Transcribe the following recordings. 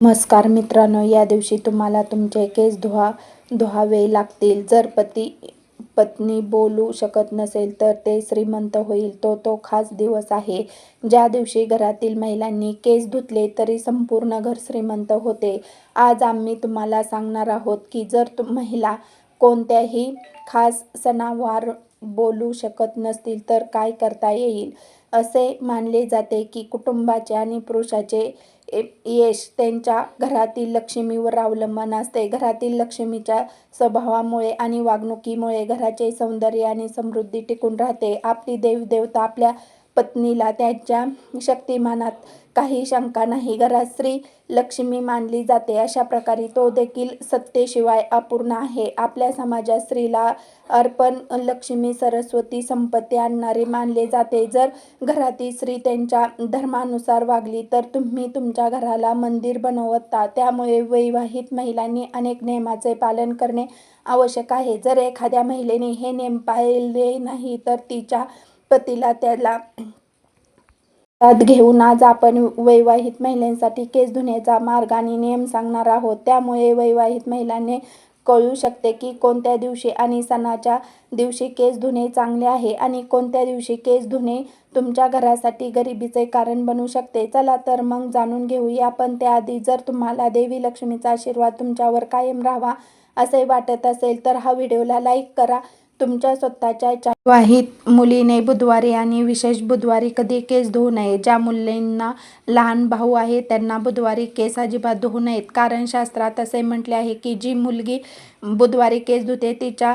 नमस्कार मित्रांनो या दिवशी तुम्हाला तुमचे केस धुवा धुवावे लागतील. जर पती पत्नी बोलू शकत नसेल तर ते श्रीमंत होईल. तो तो खास दिवस आहे. ज्या दिवशी घरातील महिलांनी केस धुतले तरी संपूर्ण घर श्रीमंत होते. आज आम्ही तुम्हाला सांगणार आहोत की जर तुम महिला कोणत्याही खास सणावार बोलू शकत नसतील तर काय करता येईल? असे मानले जाते की कुटुंबाचे आणि पुरुषाचे यश त्यांच्या घरातील लक्ष्मीवर अवलंबून असते. घरातील लक्ष्मीच्या स्वभावामुळे आणि वागणुकीमुळे घराचे सौंदर्य आणि समृद्धी टिकून राहते. आपली देवदेवता आपल्या पत्नीला त्याच्या शक्तिमानात काही शंका नाही. घरात स्त्री लक्ष्मी मानली जाते. अशा प्रकारे तो देखील सत्तेशिवाय अपूर्ण आहे. आपल्या समाजात स्त्रीला अर्पण लक्ष्मी सरस्वती संपत्ती आणणारे मानले जाते. जर घरातील स्त्री त्यांच्या धर्मानुसार वागली तर तुम्ही तुमच्या घराला मंदिर बनवता. त्यामुळे वैवाहित महिलांनी अनेक नियमाचे पालन करणे आवश्यक आहे. जर एखाद्या महिलेने हे नियम पाळले नाही तर तिच्या पतीला त्याला घेऊन आज आपण वैवाहित महिलांसाठी केस धुण्याचा मार्ग आणि नियम सांगणार आहोत. त्यामुळे वैवाहित महिलांनी कळू शकते की कोणत्या दिवशी आणि सणाच्या दिवशी केस धुणे चांगले आहे आणि कोणत्या दिवशी केस धुणे तुमच्या घरासाठी गरिबीचे कारण बनू शकते. चला तर मग जाणून घेऊया. पण त्याआधी जर तुम्हाला देवी लक्ष्मीचा आशीर्वाद तुमच्यावर कायम राहावा असे वाटत असेल तर हा व्हिडिओला लाईक करा. तुमच्या स्वतःच्या वाहित मुलीने बुधवारी आणि विशेष बुधवारी कधी केस धुवू नये ज्या मुलींना लहान भाऊ आहे त्यांना बुधवारी केस अजिबात धुवू नयेत. कारण शास्त्रात असे म्हटले आहे की जी मुलगी बुधवारी केस धुते तिच्या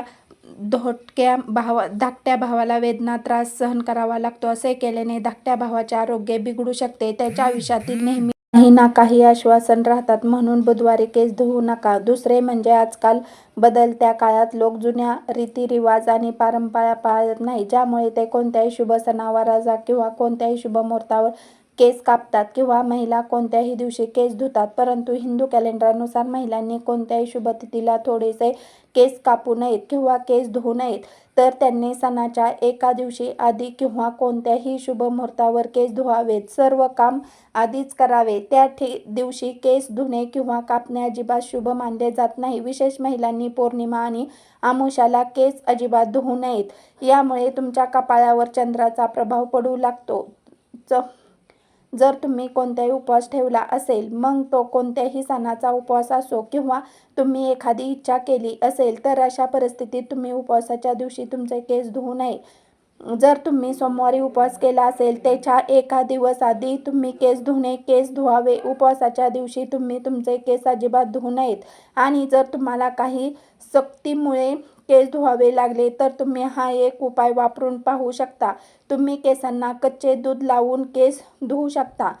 धोटक्या भावा धाकट्या भावाला वेदना त्रास सहन करावा लागतो. असे केल्याने धाकट्या भावाचे आरोग्य बिघडू शकते. त्याच्या आयुष्यातील नेहमी काही ना काही आश्वासन राहतात. म्हणून बुधवारी केस धुवू नका. दुसरे म्हणजे आजकाल बदलत्या काळात लोक जुन्या रीतीरिवाज आणि परंपरा पाळत नाही ज्यामुळे ते कोणत्याही शुभ सणावाराचा किंवा कोणत्याही शुभ मुहूर्तावर केस कापतात किंवा महिला कोणत्याही दिवशी केस धुतात परंतु हिंदू कॅलेंडरनुसार महिलांनी कोणत्याही शुभतिथीला थोडेसे केस कापू नयेत किंवा केस धुवू नयेत तर त्यांनी सणाच्या एका दिवशी आधी किंवा कोणत्याही शुभ मुहूर्तावर केस धुवावेत. सर्व काम आधीच करावे. त्या ठि दिवशी केस धुणे किंवा कापणे अजिबात शुभ मानले जात नाही. विशेष महिलांनी पौर्णिमा आणि आमुषाला केस अजिबात धुवू नयेत. यामुळे तुमच्या कपाळावर चंद्राचा प्रभाव पडू लागतो. च जर तुम्ही कोणताही उपवास ठेवला असेल मग तो कोणत्याही सणाचा उपवास असो किंवा तुम्ही एखादी इच्छा केली असेल तर अशा परिस्थितीत तुम्ही उपवासाच्या दिवशी तुमचे केस धुवू नये. जर तुम्ही सोमवारी उपवास केला असेल त्याच्या एका दिवस आधी तुम्ही केस धुणे केस धुवावे. उपवासाच्या दिवशी तुम्ही तुमचे केस अजिबात धुवू नयेत. आणि जर तुम्हाला काही सक्तीमुळे केस धुवावे लागले तर तुम्ही हा एक उपाय वापरून पाहू शकता. तुम्ही केसांना कच्चे दूध लावून केस धुवू शकता.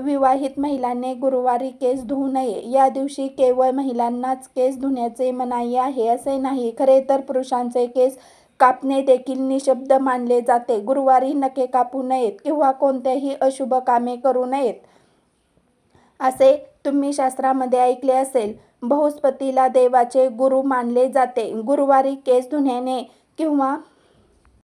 विवाहित महिलांनी गुरुवारी केस धुवू नये. या दिवशी केवळ महिलांनाच केस धुण्याचे मनाई आहे असे नाही. खरे तर पुरुषांचे केस कापणे देखील निशब्द मानले जाते. गुरुवारी नखे कापू नयेत किंवा कोणत्याही अशुभ कामे करू नयेत. असे तुम्ही शास्त्रामध्ये ऐकले असेल. बृहस्पतीला देवाचे गुरु मानले जाते. गुरुवारी केस धुण्याने किंवा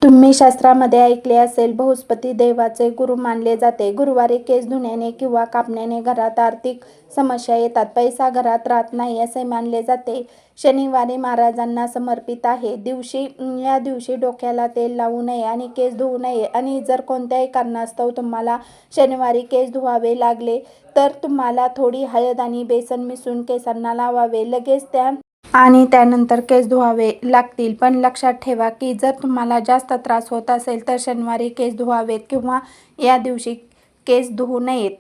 तुम्ही शास्त्रामध्ये ऐकले असेल बृहस्पती देवाचे गुरु मानले जाते. गुरुवारी केस धुण्याने किंवा कापण्याने घरात आर्थिक समस्या येतात. पैसा घरात राहत नाही असे मानले जाते. शनिवारी महाराजांना समर्पित आहे. दिवशी या दिवशी डोक्याला तेल लावू नये आणि केस धुवू नये. आणि जर कोणत्याही कारणास्तव तुम्हाला शनिवारी केस धुवावे लागले तर तुम्हाला थोडी हळद आणि बेसन मिसळून केसांना लावावे. लगेच त्या आणि त्यानंतर केस धुवावे लागतील. पण लक्षात ठेवा की जर तुम्हाला जास्त त्रास होत असेल तर शनिवारी केस धुवावेत किंवा या दिवशी केस धुवू नयेत.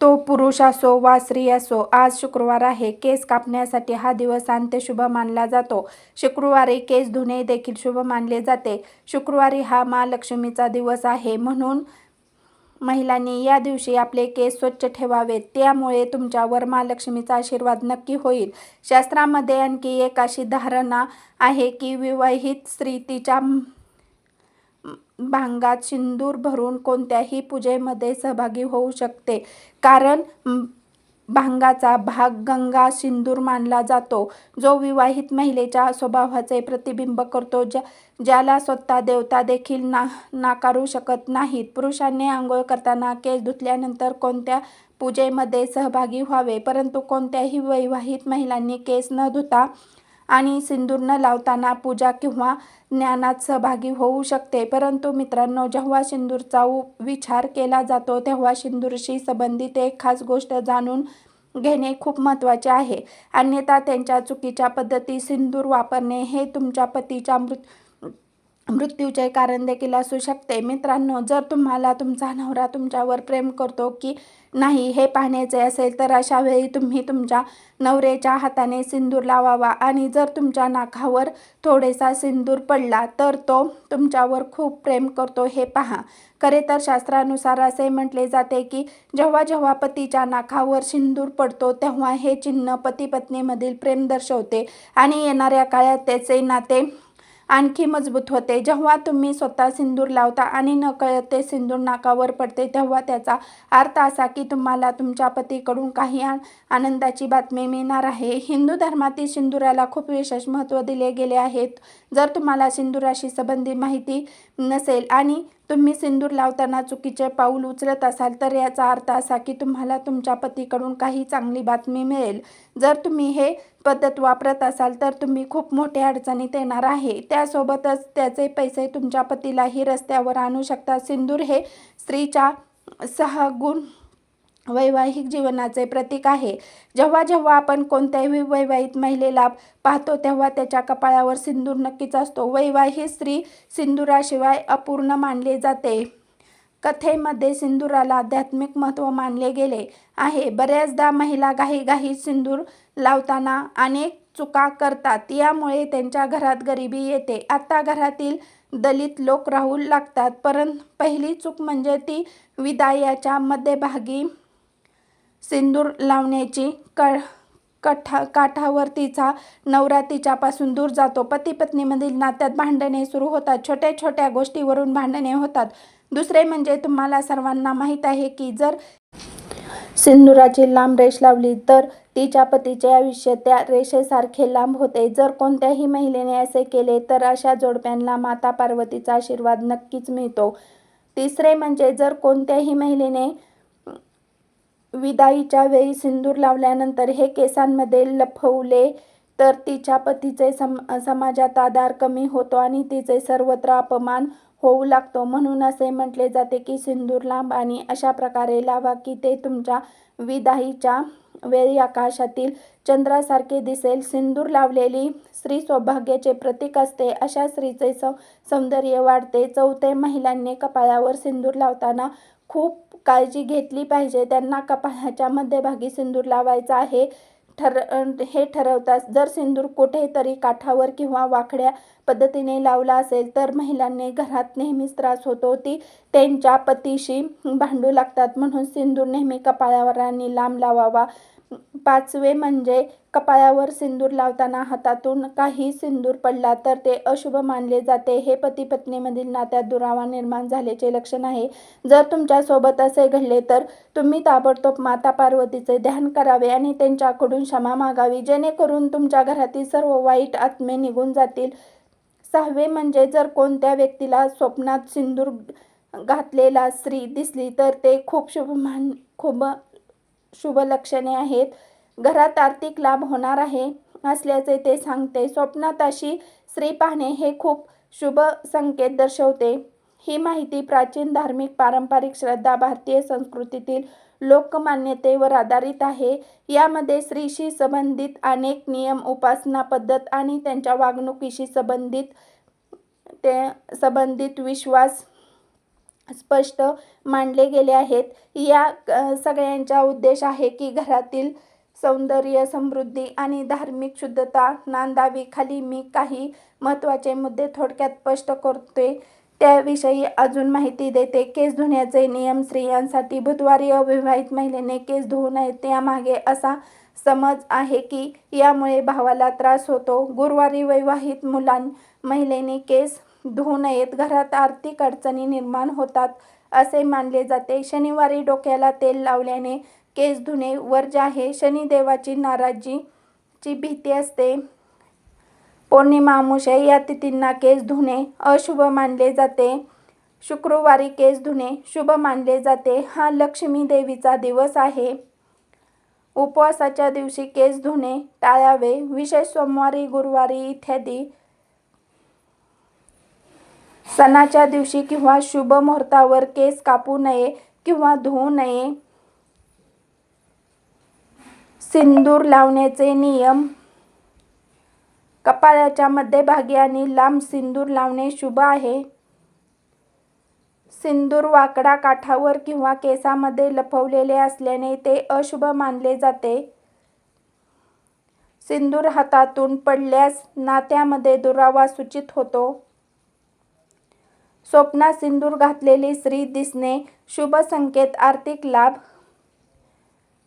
तो पुरुष असो वा स्त्री असो आज शुक्रवार आहे. केस कापण्यासाठी हा दिवस अंत्यशुभ मानला जातो. शुक्रवारी केस धुणे देखील शुभ मानले जाते. शुक्रवारी हा महालक्ष्मीचा दिवस आहे. म्हणून महिलांनी या दिवशी आपले केस स्वच्छ ठेवावेत. त्यामुळे तुमच्यावर महालक्ष्मीचा आशीर्वाद नक्की होईल. शास्त्रामध्ये आणखी एक अशी धारणा आहे की विवाहित स्त्री तिच्या भांगात सिंदूर भरून कोणत्याही पूजेमध्ये सहभागी होऊ शकते. कारण भांगाचा भाग गंगा सिंदूर मानला जातो. जो विवाहित महिलेच्या स्वभावाचे प्रतिबिंब करतो ज्या ज्याला स्वतः देवता देखील ना नाकारू शकत नाहीत. पुरुषांनी आंघोळ करताना केस धुतल्यानंतर कोणत्या पूजेमध्ये सहभागी व्हावे? परंतु कोणत्याही वैवाहित महिलांनी केस न धुता आणि सिंदूर न लावताना पूजा किंवा ज्ञानात सहभागी होऊ शकते. परंतु मित्रांनो जेव्हा सिंदूरचा उ- विचार केला जातो तेव्हा सिंदूरशी संबंधित एक खास गोष्ट जाणून घेणे खूप महत्त्वाचे आहे. अन्यथा त्यांच्या चुकीच्या पद्धती सिंदूर वापरणे हे तुमच्या पतीच्या मृत मृत्यूचे कारण देखील असू शकते. मित्रांनो जर तुम्हाला तुमचा नवरा तुमच्यावर प्रेम करतो की नाही हे पाहण्याचे असेल तर अशा वेळी तुम्ही तुमच्या नवऱ्याच्या हाताने सिंदूर लावावा आणि जर तुमच्या नाकावर थोडेसा सिंदूर पडला तर तो तुमच्यावर खूप प्रेम करतो. हे पहा. खरे तर शास्त्रानुसार असे म्हटले जाते की जेव्हा जेव्हा पतीच्या नाकावर सिंदूर पडतो तेव्हा हे चिन्ह पती पत्नीमधील प्रेम दर्शवते आणि येणाऱ्या काळात त्याचे नाते आणखी मजबूत होते. जेव्हा तुम्ही स्वतः सिंदूर लावता आणि नकळत ते सिंदूर नाकावर पडते तेव्हा त्याचा अर्थ असा की तुम्हाला तुमच्या पतीकडून काही आ- आनंदाची बातमी मिळणार आहे. हिंदू धर्मातील सिंदुराला खूप विशेष महत्त्व दिले गेले आहेत जर तुम्हाला सिंदुराशी संबंधित माहिती नसेल. आणि तुम्ही सिंदूर लावताना चुकीचे पाऊल उचलत असाल तर याचा अर्थ असा की तुम्हाला तुमच्या पतीकडून काही चांगली बातमी मिळेल. जर तुम्ही हे पद्धत वापरत असाल तर तुम्ही खूप मोठ्या अडचणीत येणार आहे. त्यासोबतच त्याचे पैसे तुमच्या पतीलाही रस्त्यावर आणू शकतात सिंदूर हे स्त्रीच्या सहागुण वैवाहिक जीवनाचे प्रतीक आहे. जेव्हा जेव्हा आपण कोणत्याही वैवाहिक महिलेला पाहतो तेव्हा त्याच्या कपाळावर सिंदूर नक्कीच असतो. वैवाहिक स्त्री सिंदुराशिवाय अपूर्ण मानले जाते. कथेमध्ये सिंदुराला आध्यात्मिक महत्त्व मानले गेले आहे. बऱ्याचदा महिला घाईघाई सिंदूर लावताना अनेक चुका करतात. यामुळे त्यांच्या घरात गरिबी येते. आता घरातील दलित लोक राहू लागतात परंतु पहिली चूक म्हणजे ती विदायाच्या मध्यभागी सिंदूर लावण्याची कळ कठा काठावर तिचा नवरा तिच्यापासून दूर जातो. पती पत्नीमधील नात्यात भांडणे सुरू होतात. छोट्या छोट्या गोष्टीवरून भांडणे होतात. दुसरे म्हणजे तुम्हाला सर्वांना माहीत आहे की जर सिंदुराची लांब रेष लावली तर तिच्या पतीचे आयुष्य त्या रेषेसारखे लांब होते. जर कोणत्याही महिलेने असे केले तर अशा जोडप्यांना माता पार्वतीचा आशीर्वाद नक्कीच मिळतो. तिसरे म्हणजे जर कोणत्याही महिलेने विदाईच्या वेळी सिंदूर लावल्यानंतर हे केसांमध्ये लपवले तर तिच्या पतीचे सम समाजात आधार कमी होतो आणि तिचे सर्वत्र अपमान होऊ लागतो. म्हणून असे म्हटले जाते की सिंदूर लांब आणि अशा प्रकारे लावा की ते तुमच्या विदाईच्या वेळी आकाशातील चंद्रासारखे दिसेल. सिंदूर लावलेली स्त्री सौभाग्याचे प्रतीक असते. अशा स्त्रीचे सौ सौंदर्य वाढते. चौथे महिलांनी कपाळावर सिंदूर लावताना खूप काळजी घेतली पाहिजे. त्यांना कपाळाच्या मध्यभागी सिंदूर लावायचा आहे. ठर हे ठरवतात. जर सिंदूर कुठेतरी काठावर किंवा वाकड्या पद्धतीने लावला असेल तर महिलांनी घरात नेहमीच त्रास होतो. ती त्यांच्या पतीशी भांडू लागतात. म्हणून सिंदूर नेहमी कपाळावर आणि लांब लावावा. पाचवे म्हणजे कपाळावर सिंदूर लावताना हातातून काही सिंदूर पडला तर ते अशुभ मानले जाते. हे पती पत्नीमधील नात्यात दुरावा निर्माण झाल्याचे लक्षण आहे. जर तुमच्यासोबत असे घडले तर तुम्ही ताबडतोब माता पार्वतीचे ध्यान करावे आणि त्यांच्याकडून क्षमा मागावी. जेणेकरून तुमच्या घरातील सर्व वाईट आत्मे निघून जातील. सहावे म्हणजे जर कोणत्या व्यक्तीला स्वप्नात सिंदूर घातलेला स्त्री दिसली तर ते खूप शुभ मान खूप शुभ लक्षणे आहेत. घरात आर्थिक लाभ होणार आहे असल्याचे ते सांगते. स्वप्नात अशी स्त्री पाहणे हे खूप शुभ संकेत दर्शवते. ही माहिती प्राचीन धार्मिक पारंपरिक श्रद्धा भारतीय संस्कृतीतील लोकमान्यतेवर आधारित आहे. यामध्ये स्त्रीशी संबंधित अनेक नियम उपासना पद्धत आणि त्यांच्या वागणुकीशी संबंधित ते संबंधित विश्वास स्पष्ट मांडले गेले आहेत. या सगळ्यांचा उद्देश आहे की घरातील सौंदर्य समृद्धी आणि धार्मिक शुद्धता नांदावी. खाली मी काही महत्त्वाचे मुद्दे थोडक्यात स्पष्ट करते त्याविषयी अजून माहिती देते. केस धुण्याचे नियम स्त्रियांसाठी बुधवारी अविवाहित महिलेने केस धुवू नये त्यामागे असा समज आहे की यामुळे भावाला त्रास होतो. गुरुवारी वैवाहित मुलां महिलेने केस धुवू नयेत. घरात आर्थिक अडचणी निर्माण होतात असे मानले जाते. शनिवारी डोक्याला तेल लावल्याने केस धुणे वर्ज्य आहे शनिदेवाची नाराजीची भीती असते. पौर्णिमा अमावस्या या तिथींना केस धुणे अशुभ मानले जाते. शुक्रवारी केस धुणे शुभ मानले जाते. हा लक्ष्मी देवीचा दिवस आहे. उपवासाच्या दिवशी केस धुणे टाळावे. विशेष सोमवारी गुरुवारी इत्यादी सणाच्या दिवशी किंवा शुभ मुहूर्तावर केस कापू नये किंवा धुवू नये. सिंदूर लावण्याचे नियम. कपाळाच्या मध्यभागी आणि लांब सिंदूर लावणे शुभ आहे. सिंदूर वाकडा काठावर किंवा केसामध्ये लपवलेले असल्याने ते अशुभ मानले जाते. सिंदूर हातातून पडल्यास नात्यामध्ये दुरावा सूचित होतो. स्वप्नात सिंदूर घातलेली स्त्री दिसणे शुभ संकेत आर्थिक लाभ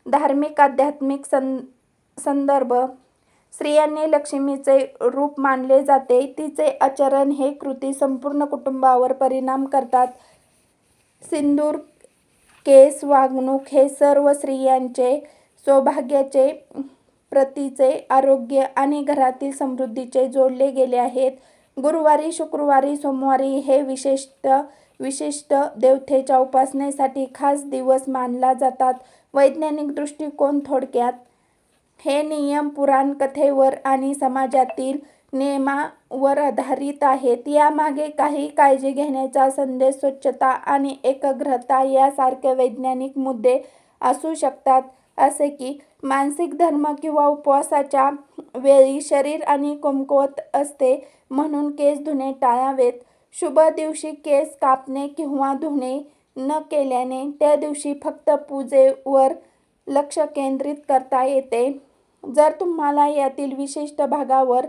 धार्मिक आध्यात्मिक सं संदर्भ. स्त्रियांनी लक्ष्मीचे रूप मानले जाते. तिचे आचरण हे कृती संपूर्ण कुटुंबावर परिणाम करतात. सिंदूर केस वागणूक हे सर्व स्त्रियांचे सौभाग्याचे प्रतीचे आरोग्य आणि घरातील समृद्धीचे जोडले गेले आहेत. गुरुवारी शुक्रवारी सोमवारी हे विशिष्ट विशिष्ट देवतेच्या उपासनेसाठी खास दिवस मानला जातात. वैज्ञानिक दृष्टिकोन थोडक्यात हे नियम पुराण कथेवर आणि समाजातील नियमावर आधारित आहेत. यामागे काही काळजी घेण्याचा संदेश स्वच्छता आणि एकाग्रता यासारखे वैज्ञानिक मुद्दे असू शकतात. असे की मानसिक धर्म किंवा उपवासाच्या वेळी शरीर आणि कुमकुवत असते म्हणून केस धुणे टाळावेत. शुभ दिवशी केस कापणे किंवा धुणे न केल्याने त्या दिवशी फक्त पूजेवर लक्ष केंद्रित करता येते. जर तुम्हाला यातील विशिष्ट भागावर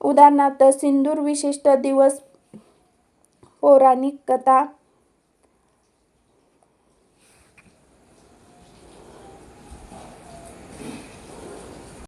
उदाहरणार्थ सिंदूर विशिष्ट दिवस पौराणिक कथा